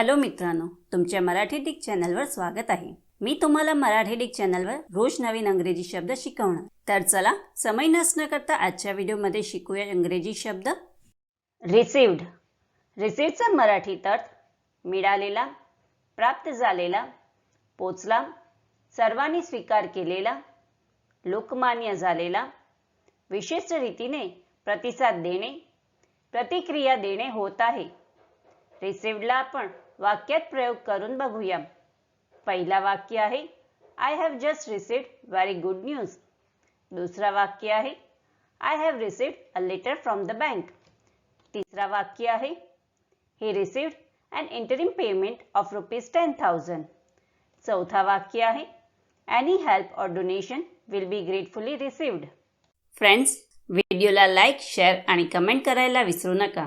Hello मित्रांनो तुमच्या Marathi Dick चॅनलवर स्वागत आहे. मी तुम्हाला मराठी डिक चॅनलवर रोज नवीन अंग्रेजी शब्द शिकवणार. तर चला समय नसणं करता आजच्या व्हिडिओमध्ये शिकूया इंग्रजी शब्द. रिसिव्ड रिसिव्हचा मराठीत अर्थ मिळालेला प्राप्त झालेला पोचला सर्वांनी स्वीकार केलेला लोकमान्य झालेला विशिष्ट रीतीने प्रतिसाद देणे प्रतिक्रिया देणे होत आहे. रिसिव्हला आपण वाक्यात प्रयोग करून बघूया. पहिला वाक्य आहे I have just received very good news दुसरा वाक्य आहे I have received a letter from the bank तिसरा वाक्य आहे he received an interim payment of rupees ten thousand चौथा वाक्य आहे any help or donation will be gratefully received friends व्हिडिओला लाईक शेअर आणि कमेंट करायला विसरू नका.